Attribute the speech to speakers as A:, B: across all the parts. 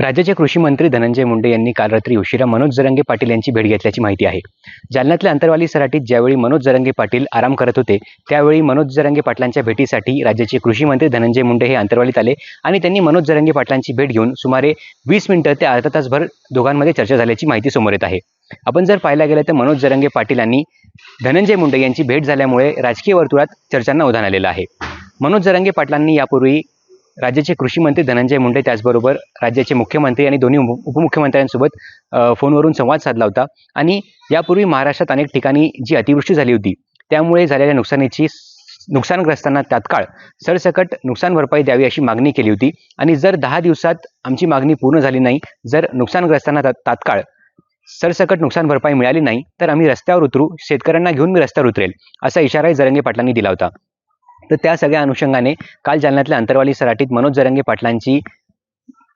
A: राज्याचे कृषी मंत्री धनंजय मुंडे यांनी काल रात्री उशिरा मनोज जरंगे पाटील यांची भेट घेतल्याची माहिती आहे. जालन्यातल्या अंतरवाली सराटीत ज्यावेळी मनोज जरंगे पाटील आराम करत होते त्यावेळी मनोज जरंगे पाटलांच्या भेटीसाठी राज्याचे कृषी मंत्री धनंजय मुंडे हे अंतरवालीत आले आणि त्यांनी मनोज जरंगे पाटलांची भेट घेऊन सुमारे वीस मिनिटं ते अर्धा तासभर दोघांमध्ये चर्चा झाल्याची माहिती समोर येत आहे. आपण जर पाहायला गेलं तर मनोज जरंगे पाटील यांनी धनंजय मुंडे यांची भेट झाल्यामुळे राजकीय वर्तुळात चर्चांना उधाण आलेलं आहे. मनोज जरंगे पाटलांनी यापूर्वी राज्याचे कृषी मंत्री धनंजय मुंडे त्याचबरोबर राज्याचे मुख्यमंत्री आणि दोन्ही उपमुख्यमंत्र्यांसोबत फोनवरून संवाद साधला होता. आणि यापूर्वी महाराष्ट्रात अनेक ठिकाणी जी अतिवृष्टी झाली होती त्यामुळे झालेल्या नुकसानीची नुकसानग्रस्तांना तात्काळ सरसकट नुकसान भरपाई द्यावी अशी मागणी केली होती. आणि जर दहा दिवसात आमची मागणी पूर्ण झाली नाही जर नुकसानग्रस्तांना तात्काळ सरसकट नुकसान भरपाई मिळाली नाही तर आम्ही रस्त्यावर उतरू शेतकऱ्यांना घेऊन मी रस्त्यावर उतरेल असा इशाराही जरंगे पाटलांनी दिला होता. तर त्या सगळ्या अनुषंगाने काल जालन्यातल्या अंतरवाली सराटीत मनोज जरंगे पाटलांची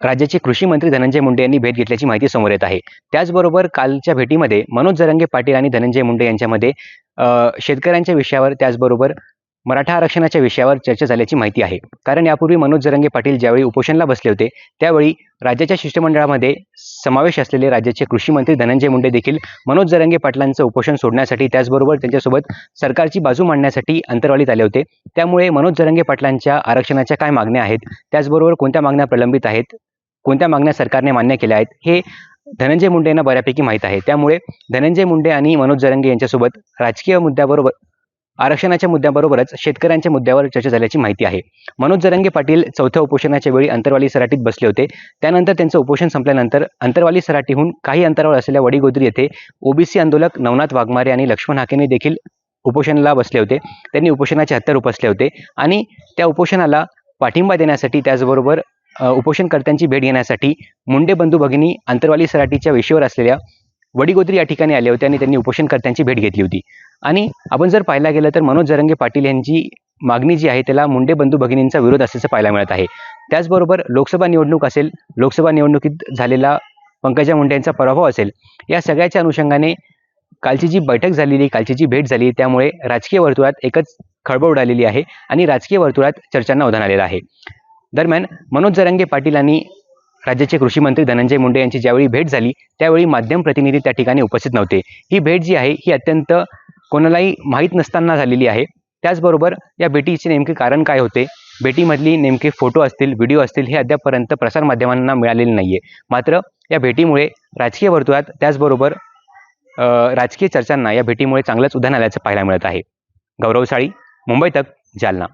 A: राज्याचे कृषी मंत्री धनंजय मुंडे यांनी भेट घेतल्याची माहिती समोर येत आहे. त्याचबरोबर कालच्या भेटीमध्ये मनोज जरंगे पाटील आणि धनंजय मुंडे यांच्यामध्ये शेतकऱ्यांच्या विषयावर त्याचबरोबर मराठा आरक्षणाच्या विषयावर चर्चा झाल्याची माहिती आहे. कारण यापूर्वी मनोज जरंगे पाटील ज्यावेळी उपोषणला बसले होते त्यावेळी राज्याच्या शिष्टमंडळामध्ये समावेश असलेले राज्याचे कृषी मंत्री धनंजय मुंडे देखील मनोज जरंगे पाटलांचं उपोषण सोडण्यासाठी त्याचबरोबर त्यांच्यासोबत सरकारची बाजू मांडण्यासाठी अंतरवालीत आले होते. त्यामुळे मनोज जरंगे पाटलांच्या आरक्षणाच्या काय मागण्या आहेत? त्याचबरोबर कोणत्या मागण्या प्रलंबित आहेत? कोणत्या मागण्या सरकारने मान्य केल्या आहेत? हे धनंजय मुंडे यांना बऱ्यापैकी माहीत आहे. त्यामुळे धनंजय मुंडे आणि मनोज जरंगे यांच्यासोबत राजकीय मुद्द्याबरोबर आरक्षणाच्या मुद्द्याबरोबरच शेतकऱ्यांच्या मुद्द्यावर चर्चा झाल्याची माहिती आहे. मनोज जरंगे पाटील चौथ्या उपोषणाच्या वेळी अंतरवाली सराटीत बसले होते. त्यानंतर त्यांचं उपोषण संपल्यानंतर अंतरवाली सराटीहून काही अंतरावर असलेल्या वडीगोद्री येथे ओबीसी आंदोलक नवनाथ वाघमारे आणि लक्ष्मण हाकेने देखील उपोषणाला बसले होते. त्यांनी उपोषणाचे हत्यार उपसले होते आणि त्या उपोषणाला पाठिंबा देण्यासाठी त्याचबरोबर उपोषणकर्त्यांची भेट घेण्यासाठी मुंडे बंधू भगिनी अंतरवाली सराटीच्या वेशीवर असलेल्या वडीगोद्री या ठिकाणी आले होते आणि त्यांनी उपोषणकर्त्यांची भेट घेतली होती. आणि आपण जर पाहायला गेलं तर मनोज जरंगे पाटील यांची मागणी जी आहे त्याला मुंडे बंधू भगिनींचा विरोध असल्याचं पाहायला मिळत आहे. त्याचबरोबर लोकसभा निवडणूक असेल लोकसभा निवडणुकीत झालेला पंकजा मुंडे यांचा पराभव असेल या सगळ्याच्या अनुषंगाने कालची जी बैठक झालेली कालची जी भेट झाली त्यामुळे राजकीय वर्तुळात एकच खळबळ उडालेली आहे आणि राजकीय वर्तुळात चर्चांना उधाण आलेलं आहे. दरम्यान मनोज जरंगे पाटील आणि राज्याचे कृषी मंत्री धनंजय मुंडे यांची ज्यावेळी भेट झाली त्यावेळी माध्यम प्रतिनिधी त्या ठिकाणी उपस्थित नव्हते. ही भेट जी आहे ही अत्यंत कोणालाही माहीत नसताना झालेली आहे. त्याचबरोबर या भेटीचे नेमके कारण काय होते? भेटीमधली नेमके फोटो असतील व्हिडिओ असतील हे अद्यापपर्यंत प्रसारमाध्यमांना मिळालेले नाही आहे मात्र या भेटीमुळे राजकीय वर्तुळात त्याचबरोबर राजकीय चर्चांना या भेटीमुळे चांगलंच उधाण आल्याचं पाहायला मिळत आहे. गौरवशाळी मुंबई तक जालना.